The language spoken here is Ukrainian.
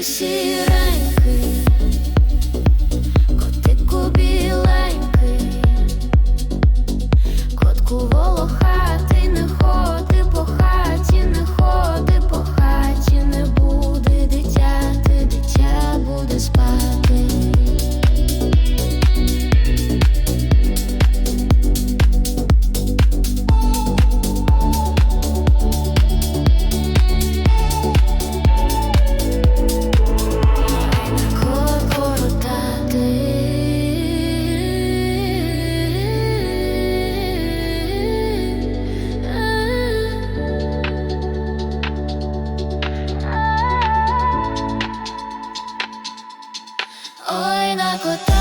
сіренький Ой, на.